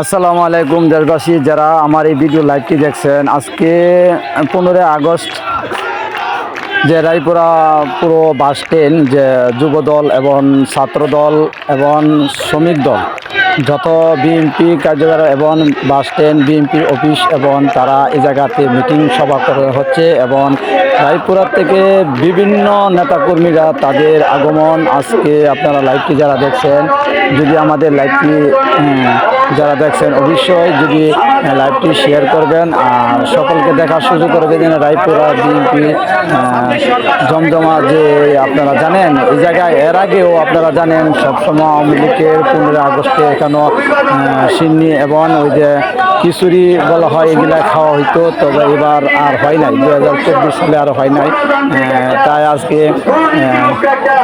আসসালামু আলাইকুম দেশবাসী, যারা আমার এই ভিডিও লাইভটি দেখছেন, আজকে পনেরোই আগস্ট যে রায়পুরা পুরো বাস স্ট্যান্ড যে যুবদল এবং ছাত্রদল এবং শ্রমিক দল, যত বিএনপি কার্যকর এবং বাস স্ট্যান্ড বিএনপির অফিস এবং তারা এই জায়গাতে মিটিং সভা করে হচ্ছে এবং রায়পুরার থেকে বিভিন্ন নেতাকর্মীরা তাদের আগমন আজকে আপনারা লাইভটি যারা দেখছেন, যদি আমাদের লাইভটি যারা দেখছেন, অবশ্যই যদি লাইভটি শেয়ার করবেন, আর সকলকে দেখার সুযোগ করে দেবেন রায়পুরা বিএনপি জমজমা যে আপনারা জানেন, এই জায়গায় এর আগেও আপনারা জানেন, সবসময় আওয়ামী লীগের পনেরোই আগস্টে এখানেও সিন্নি এবং ওই যে খিচুড়ি বলা হয়, এগুলা খাওয়া হইতো, তবে এবার আর হয় নাই দু হাজার চব্বিশ সালে আর হয় নাই। তাই আজকে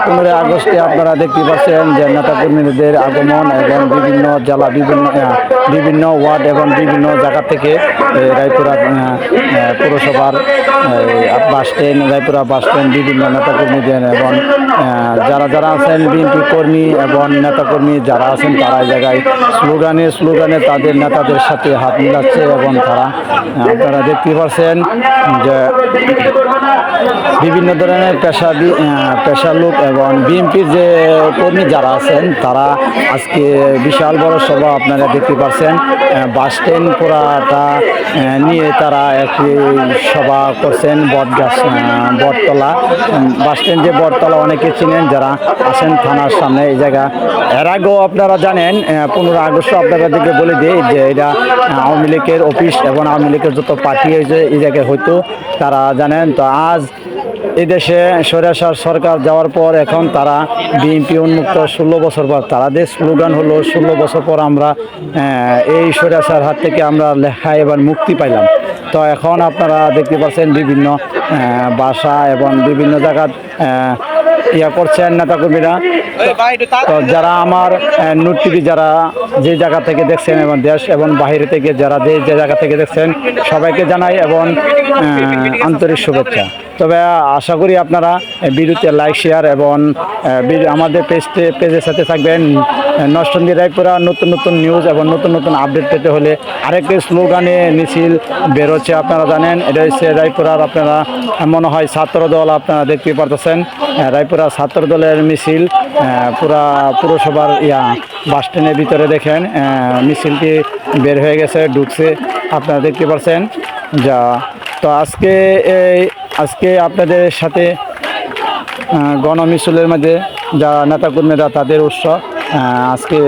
পনেরোই আগস্টে আপনারা দেখতে পাচ্ছেন যে নেতাকর্মীদের আগমন এবং বিভিন্ন জেলা বিভিন্ন yeah. back to বিভিন্ন ওয়ার্ড এবং বিভিন্ন জায়গা থেকে রায়পুরা পৌরসভার bus stand, Raipura bus stand, বিভিন্ন নেতাকর্মীদের এবং যারা যারা আছেন, বিএনপি কর্মী এবং নেতাকর্মী যারা আছেন, তারা এই জায়গায় স্লোগানে স্লোগানে তাদের নেতাদের সাথে হাত মিলাচ্ছে এবং তারা আপনারা দেখতে পাচ্ছেন যে বিভিন্ন ধরনের পেশা পেশার লোক এবং বিএনপির যে কর্মী যারা আছেন, তারা আজকে বিশাল বড় সভা আপনারা দেখতে পাচ্ছেন আহ, বাস স্ট্যান্ড পুরাটা নিয়ে তারা একটি সভা করছেন বটগাছ বটতলা। বাস স্ট্যান্ড যে বটতলা অনেকে চিনেন যারা আছেন থানার সামনে এই জায়গা। এর আগেও আপনারা জানেন পনেরো আগস্ট আপনাদেরকে বলে দিই যে এটা আওয়ামী লীগের অফিস এবং আওয়ামী লীগের যত পার্টি হয়েছে এই জায়গায় হয়তো তারা জানেন। তো আজ এই দেশে সরেসার সরকার যাওয়ার পর এখন তারা বিএনপি উন্মুক্ত ষোলো বছর পর তারা যে স্লোগান হলো ষোলো বছর পর আমরা এই সরেসার হাত থেকে আমরা লেখা এবার মুক্তি পাইলাম। তো এখন আপনারা দেখতে পাচ্ছেন বিভিন্ন ভাষা এবং বিভিন্ন জায়গাত আহ, ইয়া করছেন নেতাকর্মীরা। তো যারা আমার নোট টিভি যারা যে জায়গা থেকে দেখছেন এবং দেশ এবং বাহিরে থেকে যারা যে যে জায়গা থেকে দেখছেন, সবাইকে জানাই এবং আন্তরিক শুভেচ্ছা। তবে আশা করি আপনারা ভিডিওতে লাইক শেয়ার এবং আমাদের পেজতে পেজের সাথে থাকবেন। নষ্টন্দী রায়পুরা নতুন নতুন নিউজ এবং নতুন নতুন আপডেট পেতে হলে আরেকটি স্লোগানে মিছিল বেরোচ্ছে আপনারা জানেন। এটা হচ্ছে রায়পুরার আপনারা মনে হয় ছাত্র দল আপনারা দেখতে পারতেছেন। আহ, রায়পুরা ছাত্র দলের মিছিল পুরা পুরসভার ইয়া বাস স্ট্যান্ডের ভিতরে দেখেন মিছিলটি বের হয়ে গেছে ঢুকছে আপনারা দেখতে পাচ্ছেন যা তো আজকে এই আজকে আপনাদের সাথে গণমিছিলের মধ্যে যা নেতাকর্মীরা তাদের উৎস আহ, আজকে